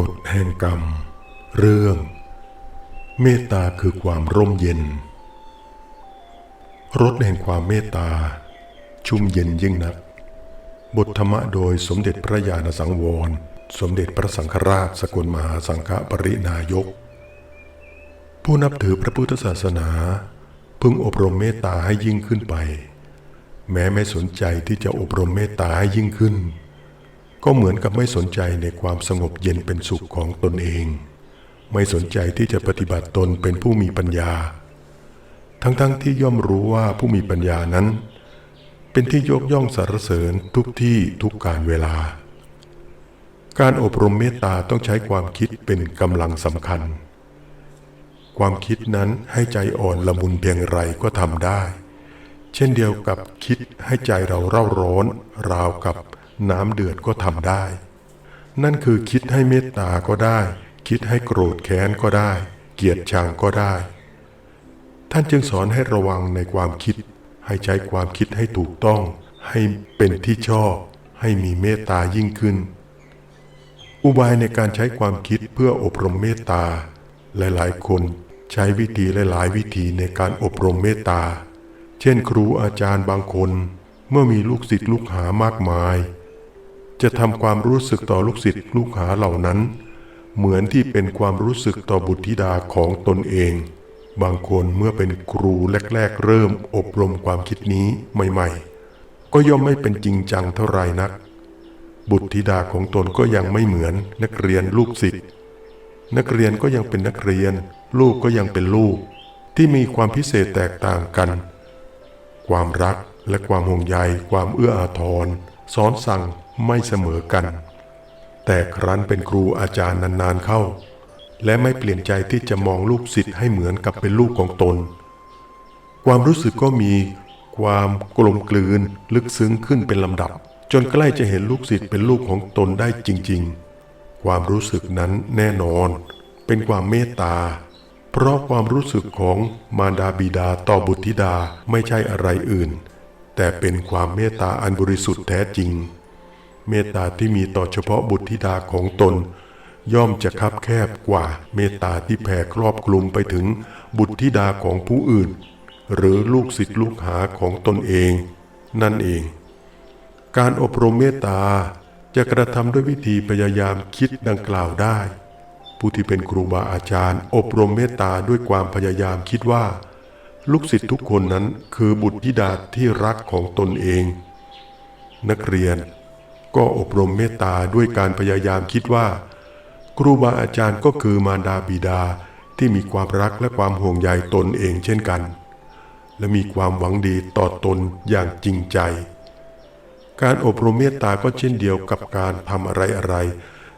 กฎแห่งกรรม เรื่อง เมตตาคือความร่มเย็น รสแห่งความเมตตา ชุ่มเย็นยิ่งนัก บทธรรมะโดยสมเด็จพระญาณสังวร สมเด็จพระสังฆราชสกลมหาสังฆปรินายก ผู้นับถือพระพุทธศาสนา พึงอบรมเมตตาให้ยิ่งขึ้นไป แม้ไม่สนใจที่จะอบรมเมตตาให้ยิ่งขึ้น ก็เหมือนกับไม่สนใจในความสงบเย็นเป็นสุขของตนเอง ไม่สนใจที่จะปฏิบัติตนเป็นผู้มีปัญญา ทั้งๆทที่ย่อมรู้ว่าผู้มีปัญญานั้น เป็นที่ยกย่องสรรเสริญทุกที่ทุกการเวลา การอบรมเมตตาต้องใช้ความคิดเป็นกำลังสำคัญ ความคิดนั้นให้ใจอ่อนละมุนเพียงไรก็ทำได้ เช่นเดียวกับคิดให้ใจเราเร่าร้อนราวกับ น้ำเดือดก็ทำได้ นั่นคือคิดให้เมตตาก็ได้ คิดให้โกรธแค้นก็ได้ เกลียดชังก็ได้ ท่านจึงสอนให้ระวังในความคิด ให้ใช้ความคิดให้ถูกต้อง ให้เป็นที่ชอบ ให้มีเมตตายิ่งขึ้น อุบายในการใช้ความคิดเพื่ออบรมเมตตา หลายๆ คนใช้วิธีหลายๆ วิธีในการอบรมเมตตา เช่น ครูอาจารย์บางคน เมื่อมีลูกศิษย์ลูกหามากมาย จะทำความรู้สึกต่อลูกศิษย์ลูกหาเหล่านั้น เหมือนที่เป็นความรู้สึกต่อบุตรธิดาของตนเอง บางคนเมื่อเป็นครูแรก ๆ เริ่มอบรมความคิดนี้ใหม่ ๆ ก็ย่อมไม่เป็นจริงจังเท่าไรนัก บุตรธิดาของตนก็ยังไม่เหมือนนักเรียนลูกศิษย์นักเรียนก็ยังเป็นนักเรียน ลูกก็ยังเป็นลูก ที่มีความพิเศษแตกต่างกัน ความรักและความห่วงใยความเอื้ออาทรสอนสั่ง ไม่เสมอกัน แต่ครั้นเป็นครูอาจารย์นานๆเข้า และไม่เปลี่ยนใจที่จะมองลูกศิษย์ให้เหมือนกับเป็นลูกของตน ความรู้สึกก็มีความกลมกลืนลึกซึ้งขึ้นเป็นลำดับ จนใกล้จะเห็นลูกศิษย์เป็นลูกของตนได้จริง ๆ ความรู้สึกนั้นแน่นอน เป็นความเมตตา เพราะความรู้สึกของมารดาบิดาต่อบุตรธิดาไม่ใช่อะไรอื่น แต่เป็นความเมตตาอันบริสุทธิ์แท้จริง เมตตาที่มีต่อเฉพาะบุตรธิดาของตน ย่อมจะคับแคบกว่าเมตตาที่แผ่ครอบคลุมไปถึงบุตรธิดาของผู้อื่น หรือลูกศิษย์ลูกหาของตนเอง นั่นเอง การอบรมเมตตาจะกระทำด้วยวิธีพยายามคิดดังกล่าวได้ ผู้ที่เป็นครูบาอาจารย์ อบรมเมตตาด้วยความพยายามคิดว่า ลูกศิษย์ทุกคนนั้นคือบุตรธิดาที่รักของตนเอง นักเรียน ก็อบรมเมตตาด้วยการพยายามคิดว่า ครูบาอาจารย์ก็คือมารดาบิดาที่มีความรักและความห่วงใยตนเองเช่นกัน และมีความหวังดีต่อตนอย่างจริงใจ การอบรมเมตตาก็เช่นเดียวกับการทำอะไรอะไร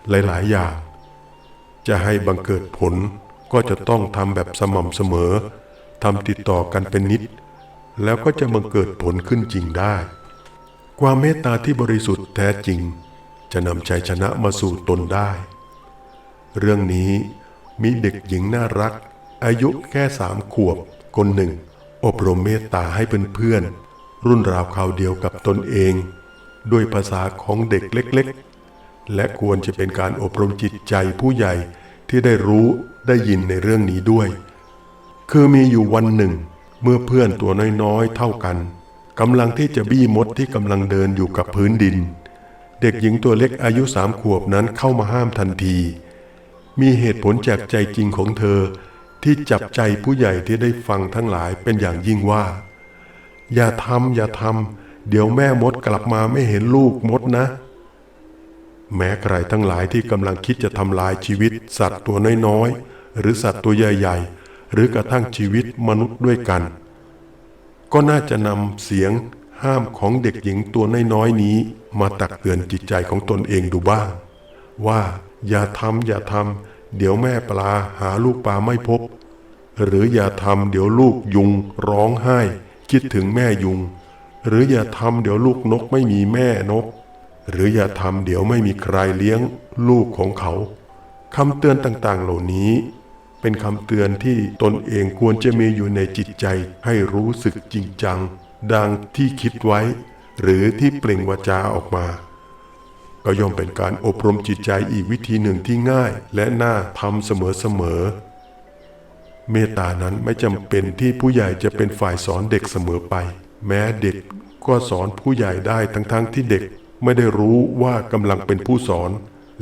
หลาย ๆ อย่าง จะให้บังเกิดผลก็จะต้องทำแบบสม่ำเสมอทำติดต่อกันเป็นนิด แล้วก็จะบังเกิดผลขึ้นจริงได้ ความเมตตาที่บริสุทธิ์แท้จริง จะนำชัยชนะมาสู่ตนได้ เรื่องนี้มีเด็กหญิงน่ารัก อายุแค่สามขวบ คนหนึ่ง อบรมเมตตาให้เพื่อนๆรุ่นราวคราวเดียวกับตนเอง ด้วยภาษาของเด็กเล็กๆ และควรจะเป็นการอบรมจิตใจผู้ใหญ่ที่ได้รู้ได้ยินในเรื่องนี้ด้วย คือมีอยู่วันหนึ่ง เมื่อเพื่อนตัวน้อยๆ เท่ากัน กำลังที่จะบี้มดที่กำลังเดินอยู่กับพื้นดิน เด็กหญิงตัวเล็กอายุสามขวบนั้นเข้ามาห้ามทันที มีเหตุผลจากใจจริงของเธอ ที่จับใจผู้ใหญ่ที่ได้ฟังทั้งหลายเป็นอย่างยิ่งว่า อย่าทำอย่าทำเดี๋ยวแม่มดกลับมาไม่เห็นลูกมดนะ แม้ใครทั้งหลายที่กำลังคิดจะทำลายชีวิต สัตว์ตัวน้อยๆหรือสัตว์ตัวใหญ่ ๆ หรือกระทั่งชีวิตมนุษย์ด้วยกัน ก็น่าจะนำเสียงห้ามของเด็กหญิงตัวน้อยๆนี้ มาตักเตือนจิตใจของตนเองดูบ้าง ว่าอย่าทำอย่าทำเดี๋ยวแม่ปลาหาลูกปลาไม่พบ หรืออย่าทำเดี๋ยวลูกยุงร้องไห้ คิดถึงแม่ยุง หรืออย่าทำเดี๋ยวลูกนกไม่มีแม่นก หรืออย่าทำเดี๋ยวไม่มีใครเลี้ยงลูกของเขาคำเตือนต่างๆ เหล่านี้ เป็นคำเตือนที่ตนเองควรจะมีอยู่ในจิตใจให้รู้สึกจริงจัง ดังที่คิดไว้ หรือที่เปล่งวาจาออกมา ก็ย่อมเป็นการอบรมจิตใจอีกวิธีหนึ่งที่ง่ายและน่าทำเสมอๆเมตตานั้นไม่จำเป็นที่ผู้ใหญ่จะเป็นฝ่ายสอนเด็กเสมอไป แม้เด็กก็สอนผู้ใหญ่ได้ทั้งๆที่เด็กไม่ได้รู้ว่ากำลังเป็นผู้สอน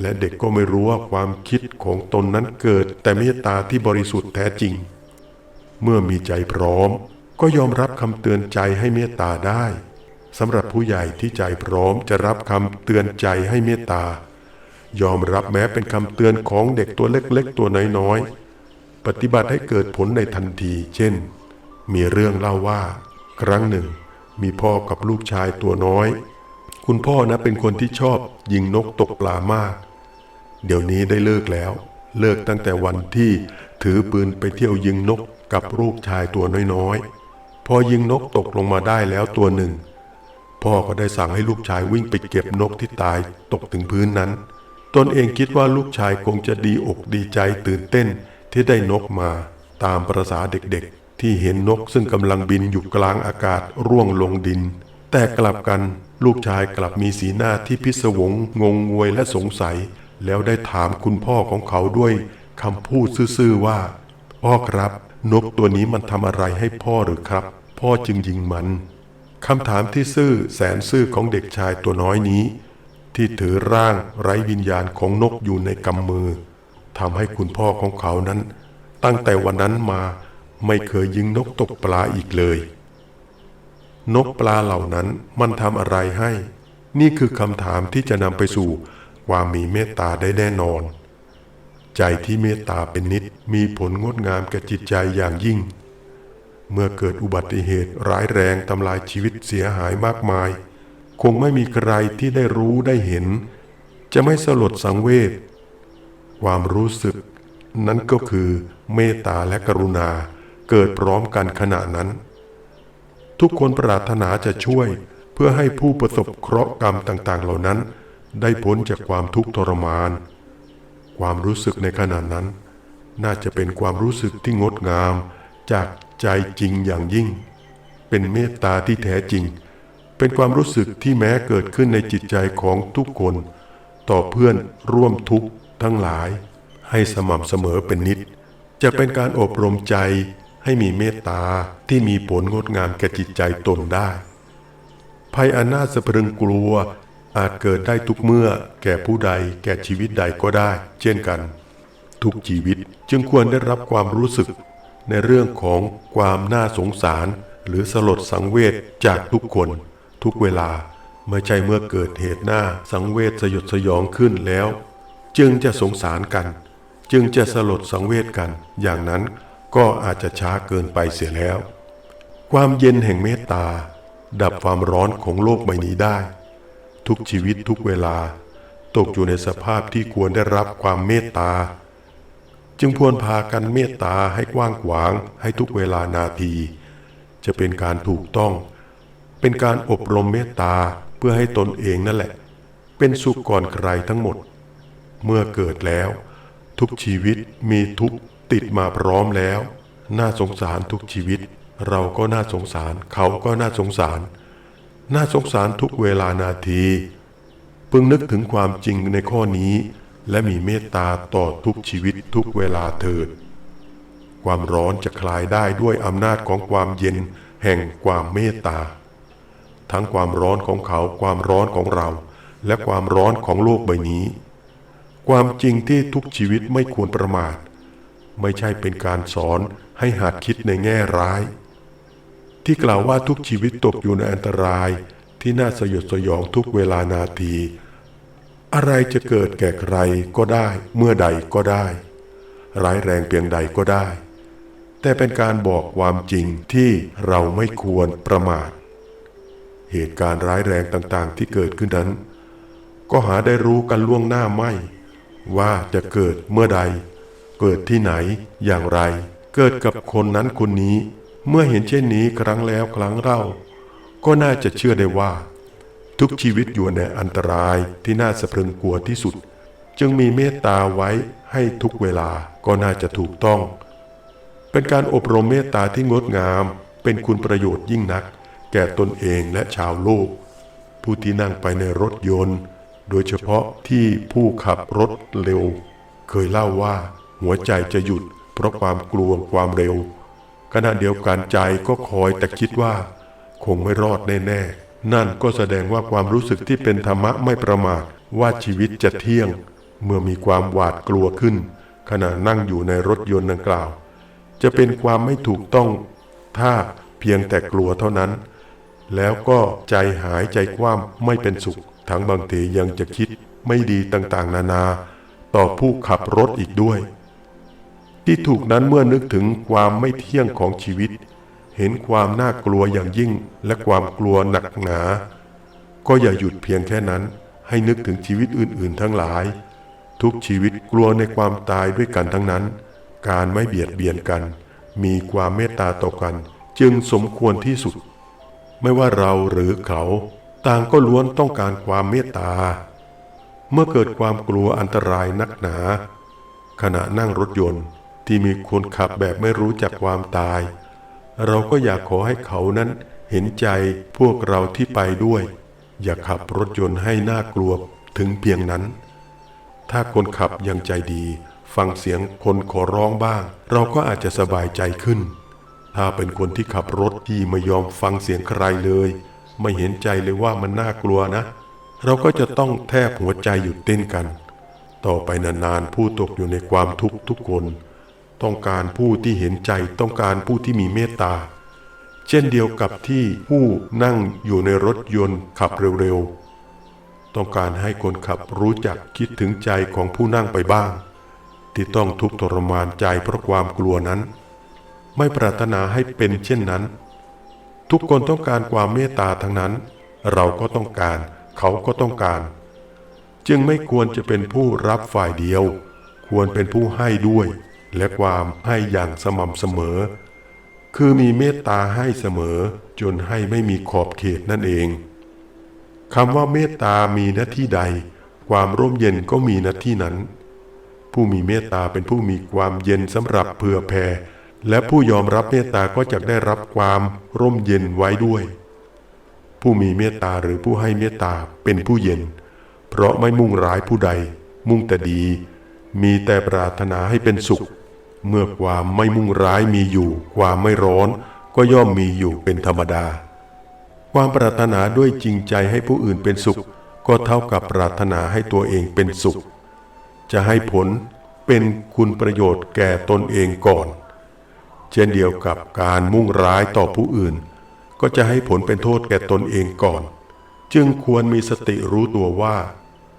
และเด็กก็ไม่รู้ว่าความคิดของตนนั้นเกิด แต่เมตตาที่บริสุทธิ์แท้จริง เมื่อมีใจพร้อม ก็ยอมรับคำเตือนใจให้เมตตาได้สำหรับผู้ใหญ่ที่ใจพร้อมจะรับคำเตือนใจให้เมตตายอมรับแม้เป็นคำเตือนของเด็กตัวเล็กๆ ตัวน้อยๆ ปฏิบัติให้เกิดผลในทันที เช่น มีเรื่องเล่าว่า ครั้งหนึ่ง มีพ่อกับลูกชายตัวน้อย คุณพ่อนะเป็นคนที่ชอบยิงนกตกปลามาก เดี๋ยวนี้ได้เลิกแล้ว เลิกตั้งแต่วันที่ถือปืนไปเที่ยวยิงนกกับลูกชายตัวน้อยๆ พอยิงนกตกลงมาได้แล้วตัวหนึ่ง พ่อก็ได้สั่งให้ลูกชายวิ่งไปเก็บนกที่ตายตกถึงพื้นนั้น ตนเองคิดว่าลูกชายคงจะดีอกดีใจตื่นเต้นที่ได้นกมาตามประษาเด็กๆ ที่เห็นนกซึ่งกำลังบินอยู่กลางอากาศร่วงลงดิน แต่กลับกันลูกชายกลับมีสีหน้าที่พิศวง งงงวยและสงสัย แล้วได้ถามคุณพ่อของเขาด้วยคำพูดซื่อๆว่า พ่อครับ นกตัวนี้มันทำอะไรให้พ่อหรือครับ พ่อจึงยิงมันคำถามที่ซื่อแสนซื่อของเด็กชายตัวน้อยนี้ ที่ถือร่างไร้วิญญาณของนกอยู่ในกำมือทำให้คุณพ่อของเขานั้น ตั้งแต่วันนั้นมาไม่เคยยิงนกตกปลาอีกเลย นกปลาเหล่านั้นมันทำอะไรให้ นี่คือคำถามที่จะนำไปสู่ความมีเมตตาได้แน่นอน ใจที่เมตตาเป็นนิดมีผลงดงามแก่จิตใจอย่างยิ่ง เมื่อเกิดอุบัติเหตุร้ายแรงทำลายชีวิตเสียหายมากมาย คงไม่มีใครที่ได้รู้ได้เห็น จะไม่สลดสังเวชความรู้สึก นั้นก็คือเมตตาและกรุณาเกิดพร้อมกันขณะนั้น ทุกคนปรารถนาจะช่วย เพื่อให้ผู้ประสบเคราะห์กรรมต่าง ๆ เหล่านั้น ได้พ้นจากความทุกข์ทรมาน ความรู้สึกในขณะนั้น น่าจะเป็นความรู้สึกที่งดงาม จากใจจริงอย่างยิ่ง เป็นเมตตาที่แท้จริง เป็นความรู้สึกที่แม้เกิดขึ้นในจิตใจของทุกคน ต่อเพื่อนร่วมทุกข์ทั้งหลาย ให้สม่ำเสมอเป็นนิด จะเป็นการอบรมใจ ให้มีเมตตาที่มีผลงดงามแก่จิตใจตนได้ ภัยอันน่าสะพรึงกลัวอาจเกิดได้ทุกเมื่อแก่ผู้ใดแก่ชีวิตใดก็ได้ เช่นกัน ทุกชีวิตจึงควรได้รับความรู้สึก ในเรื่องของความน่าสงสาร หรือสลดสังเวชจากทุกคน ทุกเวลาไม่ใช่เมื่อเกิดเหตุหน้าสังเวชสยดสยองขึ้นแล้ว จึงจะสงสารกัน จึงจะสลดสังเวชกัน อย่างนั้น ก็อาจจะช้าเกินไปเสียแล้ว ความเย็นแห่งเมตตา ดับความร้อนของโลกใบนี้ได้ ทุกชีวิตทุกเวลา ตกอยู่ในสภาพที่ควรได้รับความเมตตา จึงพวนพากันเมตตาให้กว้างขวางให้ทุกเวลานาที จะเป็นการถูกต้อง เป็นการอบรมเมตตาเพื่อให้ตนเองนั่นแหละ เป็นสุขก่อนใครทั้งหมด เมื่อเกิดแล้ว ทุกชีวิตมีทุก ติดมาพร้อมแล้ว น่าสงสารทุกชีวิต เราก็น่าสงสาร เขาก็น่าสงสาร น่าสงสารทุกเวลานาทีพึงนึกถึงความจริงในข้อนี้ และมีเมตตาต่อทุกชีวิตทุกเวลาเถิด ความร้อนจะคลายได้ด้วยอำนาจของความเย็นแห่งความเมตตา ทั้งความร้อนของเขาความร้อนของเรา และความร้อนของโลกใบนี้ ความจริงที่ทุกชีวิตไม่ควรประมาท ไม่ใช่เป็นการสอนให้หัดคิดในแง่ร้าย ที่กล่าวว่าทุกชีวิตตกอยู่ในอันตรายที่น่าสยดสยองทุกเวลานาที อะไรจะเกิดแก่ใครก็ได้ เมื่อใดก็ได้ ร้ายแรงเพียงใดก็ได้ แต่เป็นการบอกความจริงที่เราไม่ควรประมาท เหตุการณ์ร้ายแรงต่างๆ ที่เกิดขึ้นนั้น ก็หาได้รู้กันล่วงหน้าไม่ ว่าจะเกิดเมื่อใด เกิดที่ไหน อย่างไร เกิดกับคนนั้นคนนี้ เมื่อเห็นเช่นนี้ครั้งแล้วครั้งเล่า ก็น่าจะเชื่อได้ว่า ทุกชีวิตอยู่ในอันตรายที่น่าสะพรึงกลัวที่สุด จึงมีเมตตาไว้ให้ทุกเวลาก็น่าจะถูกต้อง เป็นการอบรมเมตตาที่งดงาม เป็นคุณประโยชน์ยิ่งนัก แก่ตนเองและชาวโลก ผู้ที่นั่งไปในรถยนต์ โดยเฉพาะที่ผู้ขับรถเร็ว เคยเล่าว่า หัวใจจะหยุด เพราะความกลัวความเร็ว ขณะเดียวกันใจก็คอยแต่คิดว่า คงไม่รอดแน่ๆ นั่นก็แสดงว่าความรู้สึกที่เป็นธรรมะไม่ประมาทว่าชีวิตจะเที่ยง เมื่อมีความหวาดกลัวขึ้น ขณะนั่งอยู่ในรถยนต์ดังกล่าว จะเป็นความไม่ถูกต้อง ถ้าเพียงแต่กลัวเท่านั้น แล้วก็ใจหายใจคว่ำไม่เป็นสุข ทั้งบางทียังจะคิดไม่ดีต่างๆ นานา ต่อผู้ขับรถอีกด้วย ที่ถูกนั้นเมื่อนึกถึงความไม่เที่ยงของชีวิต เห็นความน่ากลัวอย่างยิ่งและความกลัวหนักหนา ก็อย่าหยุดเพียงแค่นั้น ให้นึกถึงชีวิตอื่นๆ ทั้งหลาย ทุกชีวิตกลัวในความตายด้วยกันทั้งนั้น การไม่เบียดเบียนกัน มีความเมตตาต่อกัน จึงสมควรที่สุด ไม่ว่าเราหรือเขา ต่างก็ล้วนต้องการความเมตตา เมื่อเกิดความกลัวอันตรายนักหนา ขณะนั่งรถยนต์ ที่มีคนขับแบบไม่รู้จักความตาย เราก็อยากขอให้เขานั้นเห็นใจพวกเราที่ไปด้วย อย่าขับรถยนต์ให้น่ากลัวถึงเพียงนั้น ถ้าคนขับยังใจดี ฟังเสียงคนขอร้องบ้าง เราก็อาจจะสบายใจขึ้น ถ้าเป็นคนที่ขับรถที่ไม่ยอมฟังเสียงใครเลย ไม่เห็นใจเลยว่ามันน่ากลัวนะ เราก็จะต้องแทบหัวใจหยุดเต้นกัน ต่อไปนานๆผู้ตกอยู่ในความทุกข์ทุกคน ต้องการผู้ที่เห็นใจต้องการผู้ที่มีเมตตา เช่นเดียวกับที่ผู้นั่งอยู่ในรถยนต์ขับเร็วๆ ต้องการให้คนขับรู้จักคิดถึงใจของผู้นั่งไปบ้าง ที่ต้องทุกข์ทรมานใจเพราะความกลัวนั้น ไม่ปรารถนาให้เป็นเช่นนั้น ทุกคนต้องการความเมตตาทั้งนั้น เราก็ต้องการ เขาก็ต้องการ จึงไม่ควรจะเป็นผู้รับฝ่ายเดียว ควรเป็นผู้ให้ด้วย และความให้อย่างสม่ำเสมอ คือมีเมตตาให้เสมอ จนให้ไม่มีขอบเขตนั่นเองคำว่าเมตตามีหน้าที่ใด ความร่มเย็นก็มีหน้าที่นั้น ผู้มีเมตตาเป็นผู้มีความเย็นสำหรับเผื่อแผ่และผู้ยอมรับเมตตาก็จะได้รับความร่มเย็นไว้ด้วย ผู้มีเมตตาหรือผู้ให้เมตตาเป็นผู้เย็น เพราะไม่มุ่งร้ายผู้ใด มุ่งแต่ดี มีแต่ปรารถนาให้เป็นสุข เมื่อความไม่มุ่งร้ายมีอยู่ ความไม่ร้อนก็ย่อมมีอยู่เป็นธรรมดา ความปรารถนาด้วยจริงใจให้ผู้อื่นเป็นสุข ก็เท่ากับปรารถนาให้ตัวเองเป็นสุข จะให้ผลเป็นคุณประโยชน์แก่ตนเองก่อน เช่นเดียวกับการมุ่งร้ายต่อผู้อื่น ก็จะให้ผลเป็นโทษแก่ตนเองก่อน จึงควรมีสติรู้ตัวว่า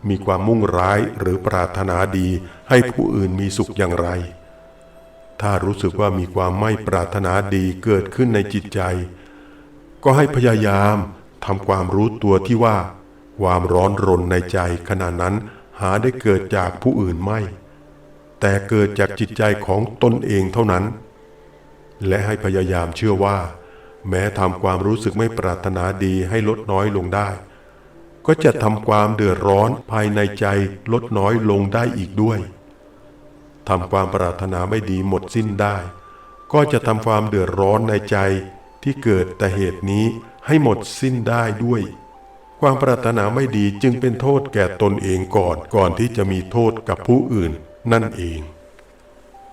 มีความมุ่งร้ายหรือปรารถนาดีให้ผู้อื่นมีสุขอย่างไร ถ้ารู้สึกว่ามีความไม่ปรารถนาดีเกิดขึ้นในจิตใจ ก็ให้พยายามทำความรู้ตัวที่ว่า ความร้อนรนในใจขณะนั้นหาได้เกิดจากผู้อื่นไม่ แต่เกิดจากจิตใจของตนเองเท่านั้น และให้พยายามเชื่อว่า แม้ทำความรู้สึกไม่ปรารถนาดีให้ลดน้อยลงได้ ก็จะทำความเดือดร้อนภายในใจลดน้อยลงได้อีกด้วย ทำความปรารถนาไม่ดีหมดสิ้นได้ ก็จะทำความเดือดร้อนในใจที่เกิดแต่เหตุนี้ให้หมดสิ้นได้ด้วย ความปรารถนาไม่ดีจึงเป็นโทษแก่ตนเองก่อนก่อนที่จะมีโทษกับผู้อื่นนั่นเอง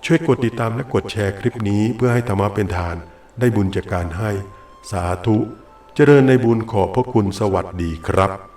ช่วยกดติดตามและกดแชร์คลิปนี้เพื่อให้ธรรมะเป็นทาน ได้บุญจากการให้ สาธุ เจริญในบุญขอบพระคุณสวัสดีครับ